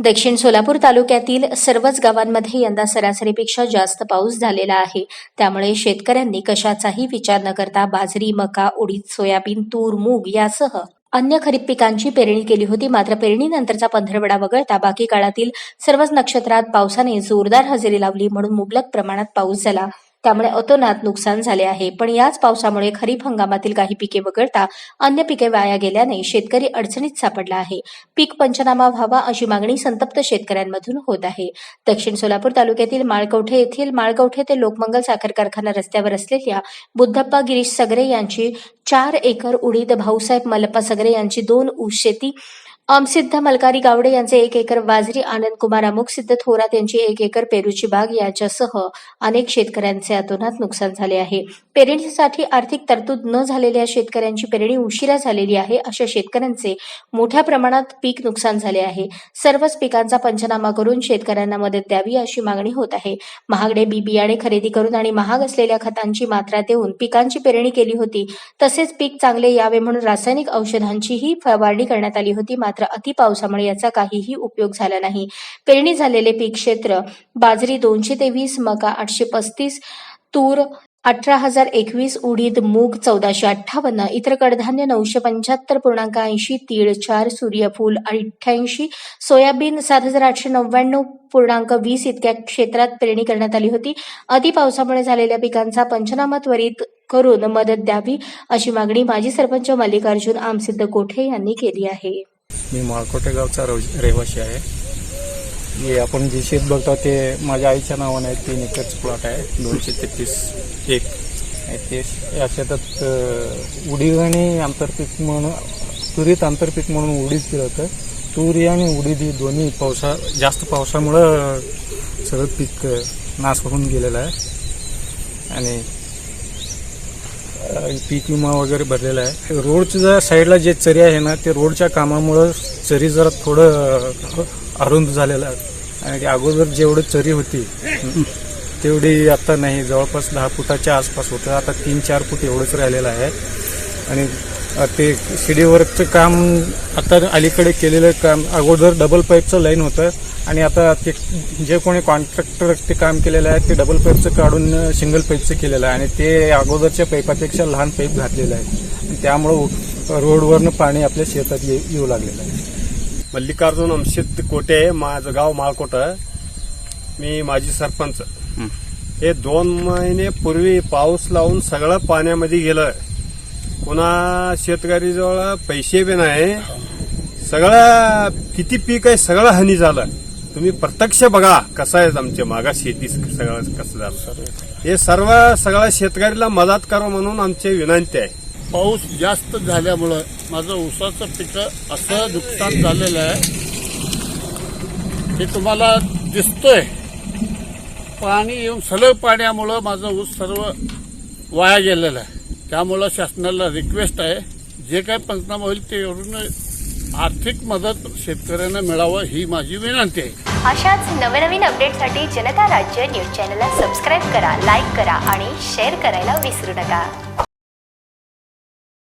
दक्षिण सोलापूर तालुक्यातील सर्वच गावांमध्ये यंदा सरासरीपेक्षा जास्त पाऊस झालेला आहे. त्यामुळे शेतकऱ्यांनी कशाचाही विचार न करता बाजरी मका उडीद सोयाबीन तूर मूग यासह अन्य खरीप पिकांची पेरणी केली होती. मात्र पेरणीनंतरचा पंधरवडा वगळता बाकी काळातील सर्वच नक्षत्रात पावसाने जोरदार हजेरी लावली म्हणून मुबलक प्रमाणात पाऊस झाला. त्यामुळे अतोनात नुकसान झाले आहे. पण याच पावसामुळे खरीप हंगामातील काही पिके वगळता अन्य पिके वाया गेल्याने शेतकरी अडचणीत सापडला आहे. पीक पंचनामा व्हावा अशी मागणी संतप्त शेतकऱ्यांमधून होत आहे. दक्षिण सोलापूर तालुक्यातील माळकवठे येथील माळकवठे ते लोकमंगल साखर कारखाना रस्त्यावर असलेल्या बुद्धप्पा गिरीश सगरे यांची चार एकर उडीद भाऊसाहेब मलप्पा सगरे यांची दोन ऊस शेती अमसिद्ध मलकारी गावडे यांचे एक एकर बाजरी आनंद कुमार अमुकसिद्ध थोरात यांची एक एकर पेरूची बाग यांच्यासह अनेक शेतकऱ्यांचे अतोनात नुकसान झाले आहे. पेरणीसाठी आर्थिक तरतूद न झालेल्या शेतकऱ्यांची पेरणी उशिरा झालेली आहे. अशा शेतकऱ्यांचे मोठ्या प्रमाणात पीक नुकसान झाले आहे. सर्वच पिकांचा पंचनामा करून शेतकऱ्यांना मदत द्यावी अशी मागणी होत आहे. महागडे बी बियाणे खरेदी करून आणि महाग असलेल्या खतांची मात्रा देऊन पिकांची पेरणी केली होती. तसेच पीक चांगले यावे म्हणून रासायनिक औषधांचीही फवारणी करण्यात आली होती. मात्र अति पावसामुळे याचा काहीही उपयोग झाला नाही. पेरणी झालेले पीक क्षेत्र बाजरी दोनशे तेवीस मका आठशे पस्तीस तूर अठरा हजार एकवीस उडीद मूग चौदाशे अठ्ठावन्न इतर कडधान्य नऊशे पंच्याहत्तर पूर्णांक ऐंशी तीळ चार सूर्यफूल अठ्ठ्याऐंशी सोयाबीन सात हजार आठशे नव्याण्णव पूर्णांक वीस इतक्या क्षेत्रात पेरणी करण्यात आली होती. अति पावसामुळे झालेल्या पिकांचा पंचनामा त्वरित करून मदत द्यावी अशी मागणी माजी सरपंच मल्लिकार्जुन आमसिद्ध कोठे यांनी केली आहे. मी माळकोटे गावचा रव- रहिवासी आहे. हे आपण जे शेत बघतो ते माझ्या आईच्या नावाने आहे तीन एकरचं प्लॉट आहे दोनशे तेहतीस एक. ते या शेतात उडीद आणि आंतरपीक म्हणून तुरीत आंतरपीक म्हणून उडीद केलं होतं तुरी आणि उडीद ही दोन्ही पावसा जास्त पावसामुळं सगळं पीक नाश होऊन गेलेलं आहे. आणि पीक विमा वगैरे भरलेला आहे. रोडच्या साईडला जे चरी आहे ना ते रोडच्या कामामुळं चरी जरा थोडं अरुंद झालेलं आहे. आणि अगोदर जेवढी चरी होती तेवढी आता नाही. जवळपास दहा फुटाच्या आसपास होतं. आता तीन चार फूट एवढंच राहिलेलं आहे. आणि ते शिडीवरचं काम आता अलीकडे केलेलं काम अगोदर डबल पाईपचं लाईन होतं आणि आता ते जे कोणी कॉन्ट्रॅक्टर ते काम केलेलं आहे ते डबल पाईपचं काढून सिंगल पाईपचं केलेलं आहे आणि ते अगोदरच्या पाईपापेक्षा लहान पाईप घातलेलं आहे. आणि त्यामुळं रोडवरनं पाणी आपल्या शेतात ये- येऊ लागलेलं आहे. मल्लिकार्जुन अमशित कोटे माझं गाव माळकोट मी माजी सरपंच. हे. दोन महिने पूर्वी पाऊस लावून सगळं पाण्यामध्ये गेलं पुन्हा शेतकरीजवळ पैसे बी नाही. सगळं किती पीक आहे सगळं हानी झालं. तुम्ही प्रत्यक्ष बघा कसं आहे आमच्या मागा शेती सगळं कसं झालं. हे सर्व सगळ्या शेतकऱ्याला मदत करा म्हणून आमची विनंती आहे. पाऊस जास्त झाल्यामुळं माझं ऊसाचं पिकं असं नुकसान झालेलं आहे. हे तुम्हाला दिसतोय. पाणी येऊन सलग पाण्यामुळं माझं ऊस सर्व वाया गेलेलं आहे. त्यामुळं शासनाला रिक्वेस्ट आहे जे काय पंचनामा होईल ते आर्थिक मदत शेतकऱ्यांना मिळावं ही माझी विनंती आहे. अशाच नवनवीन अपडेटसाठी जनता राज्य न्यूज चॅनलला सबस्क्राईब करा लाईक करा आणि शेअर करायला विसरू नका.